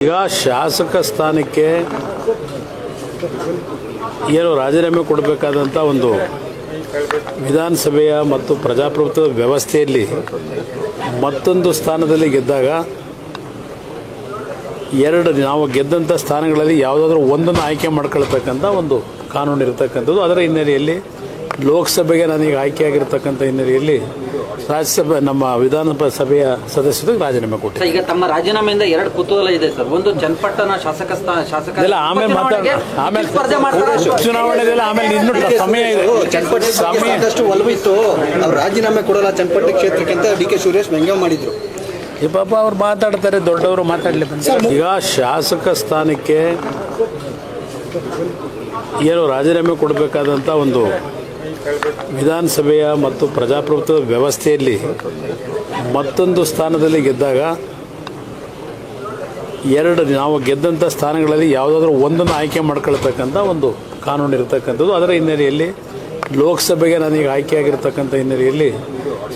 ಈಗ ಶಾಸಕ ಸ್ಥಾನಕ್ಕೆ ಏನು ರಾಜೀನಾಮೆ ಕೊಡಬೇಕಾದಂಥ ಒಂದು ವಿಧಾನಸಭೆಯ ಮತ್ತು ಪ್ರಜಾಪ್ರಭುತ್ವದ ವ್ಯವಸ್ಥೆಯಲ್ಲಿ ಮತ್ತೊಂದು ಸ್ಥಾನದಲ್ಲಿ ಗೆದ್ದಾಗ ಎರಡು ನಾವು ಗೆದ್ದಂಥ ಸ್ಥಾನಗಳಲ್ಲಿ ಯಾವುದಾದ್ರೂ ಒಂದನ್ನು ಆಯ್ಕೆ ಮಾಡ್ಕೊಳ್ತಕ್ಕಂಥ ಒಂದು ಕಾನೂನು ಇರತಕ್ಕಂಥದ್ದು ಅದರ ಹಿನ್ನೆಲೆಯಲ್ಲಿ ಲೋಕಸಭೆಗೆ ನನಗೆ ಆಯ್ಕೆಯಾಗಿರ್ತಕ್ಕಂಥ ಹಿನ್ನೆಲೆಯಲ್ಲಿ ರಾಜ್ಯಸಭೆ ನಮ್ಮ ವಿಧಾನಸಭೆಯ ಸಭೆಯ ಸದಸ್ಯರಿಗೆ ರಾಜೀನಾಮೆ ಕೊಟ್ಟಿದ್ದಾರೆ. ಈಗ ತಮ್ಮ ರಾಜೀನಾಮೆಯಿಂದ ಎರಡು ಕುತೂಹಲ ಇದೆ ಸರ್. ಒಂದು ಚನ್ನಪಟ್ಟಣ ಶಾಸಕ ಸ್ಥಾನ ಶಾಸಕ ಆಮೇಲೆ ಮಾತಾಡ ಆಮೇಲೆ ಸ್ಪರ್ಧೆ ಮಾಡ್ತಾರೆ? ಚುನಾವಣೆದೆಲ್ಲ ಆಮೇಲೆ ಇನ್ನೂ ಸಮಯ ಇದೆ. ಚನ್ನಪಟ್ಟಣ ಸಮಯ ಸಾಕಷ್ಟು ಒಲವಿತ್ತು. ಅವ್ರು ರಾಜೀನಾಮೆ ಕೊಡಲ್ಲ ಚನ್ನಪಟ್ಟಣ ಕ್ಷೇತ್ರಕ್ಕಿಂತ ಡಿ ಕೆ ಸುರೇಶ್ ವ್ಯಂಗ್ಯ ಮಾಡಿದ್ರು. ಈ ಪಾಪ ಅವ್ರು ಮಾತಾಡ್ತಾರೆ ದೊಡ್ಡವರು ಮಾತಾಡಲಿ ಈಗ ಶಾಸಕ ಸ್ಥಾನಕ್ಕೆ ಏನು ರಾಜೀನಾಮೆ ಕೊಡಬೇಕಾದಂಥ ಒಂದು ವಿಧಾನಸಭೆಯ ಮತ್ತು ಪ್ರಜಾಪ್ರಭುತ್ವದ ವ್ಯವಸ್ಥೆಯಲ್ಲಿ ಮತ್ತೊಂದು ಸ್ಥಾನದಲ್ಲಿ ಗೆದ್ದಾಗ ಎರಡು ನಾವು ಗೆದ್ದಂಥ ಸ್ಥಾನಗಳಲ್ಲಿ ಯಾವುದಾದ್ರೂ ಒಂದನ್ನು ಆಯ್ಕೆ ಮಾಡ್ಕೊಳ್ತಕ್ಕಂಥ ಒಂದು ಕಾನೂನು ಇರತಕ್ಕಂಥದ್ದು ಅದರ ಹಿನ್ನೆಲೆಯಲ್ಲಿ ಲೋಕಸಭೆಗೆ ನನಗೆ ಆಯ್ಕೆಯಾಗಿರ್ತಕ್ಕಂಥ ಹಿನ್ನೆಲೆಯಲ್ಲಿ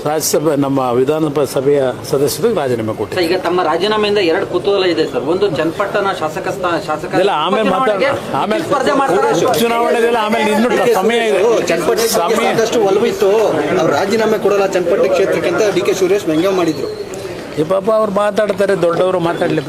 ರಾಜ್ಯಸಭೆ ನಮ್ಮ ವಿಧಾನ ಸಭೆಯ ಸದಸ್ಯರಿಗೆ ರಾಜೀನಾಮೆ ಕೊಟ್ಟಿದ್ದೆ ಈಗ ತಮ್ಮ ರಾಜೀನಾಮೆಯಿಂದ ಎರಡು ಕುತೂಹಲ ಇದೆ ಸರ್. ಒಂದು ಚನ್ನಪಟ್ಟಣ ಶಾಸಕ ಸ್ಥಾನ ಶಾಸಕ ಇಲ್ಲ ಆಮೇಲೆ ಮಾತಾಡ ಆಮೇಲೆ ಸ್ಪರ್ಧೆ ಮಾಡ್ತಾರೆ? ಆಮೇಲೆ ಇನ್ನು ಸಮಯ ಇದೆ. ಚನ್ನಪಟ್ಟಣ ಸಾಕಷ್ಟು ಒಲವಿತ್ತು. ಅವ್ರು ರಾಜೀನಾಮೆ ಕೊಡಲ್ಲ ಚನ್ನಪಟ್ಟಣ ಕ್ಷೇತ್ರಕ್ಕಿಂತ ಡಿ ಕೆ ಸುರೇಶ್ ವ್ಯಂಗ್ಯ ಮಾಡಿದ್ರು. ಈ ಪಾಪ ಅವ್ರು ಮಾತಾಡ್ತಾರೆ ದೊಡ್ಡವರು ಮಾತಾಡಲಿ